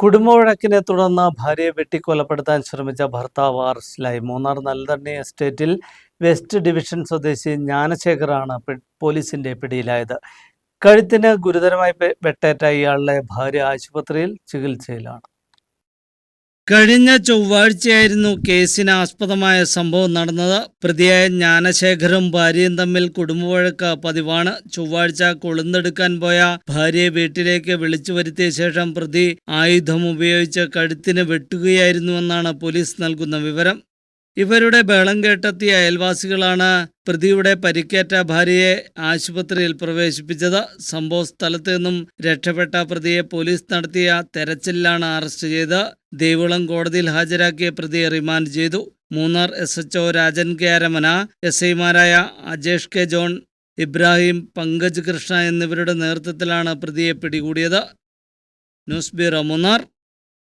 കുടുംബവഴക്കിനെ തുടർന്ന് ഭാര്യയെ വെട്ടിക്കൊലപ്പെടുത്താൻ ശ്രമിച്ച ഭർത്താവ് അറസ്റ്റിലായി മൂന്നാർ നല്ലതണ്ണി എസ്റ്റേറ്റിൽ വെസ്റ്റ് ഡിവിഷൻ സ്വദേശി ജ്ഞാനശേഖറാണ് പോലീസിന്റെ പിടിയിലായത്. കഴുത്തിന് ഗുരുതരമായി വെട്ടേറ്റ ഇയാളുടെ ഭാര്യ ആശുപത്രിയിൽ ചികിത്സയിലാണ്. കഴിഞ്ഞ ചൊവ്വാഴ്ചയായിരുന്നു കേസിന് ആസ്പദമായ സംഭവം നടന്നത്. പ്രതിയായ ജ്ഞാനശേഖരും ഭാര്യയും തമ്മിൽ കുടുംബവഴക്ക് പതിവാണ്. ചൊവ്വാഴ്ച കൊളുന്തെടുക്കാൻ പോയ ഭാര്യയെ വീട്ടിലേക്ക് വിളിച്ചു വരുത്തിയ ശേഷം പ്രതി ആയുധം ഉപയോഗിച്ച് കഴുത്തിന് വെട്ടുകയായിരുന്നുവെന്നാണ് പോലീസ് നൽകുന്ന വിവരം. ഇവരുടെ ബഹളം കേട്ടെത്തിയ അയൽവാസികളാണ് പ്രതിയുടെ പരിക്കേറ്റ ഭാര്യയെ ആശുപത്രിയിൽ പ്രവേശിപ്പിച്ചത്. സംഭവ സ്ഥലത്ത് നിന്നും രക്ഷപ്പെട്ട പ്രതിയെ പോലീസ് നടത്തിയ തെരച്ചിലാണ് അറസ്റ്റ് ചെയ്ത് ദേവികുളം കോടതിയിൽ ഹാജരാക്കിയ പ്രതിയെ റിമാൻഡ് ചെയ്തു. Munnar S H O Rajan K Aramana S ഐമാരായ അജേഷ് കെ ജോൺ ഇബ്രാഹിം പങ്കജ് കൃഷ്ണ എന്നിവരുടെ നേതൃത്വത്തിലാണ് പ്രതിയെ പിടികൂടിയത്. News bureau Munnar.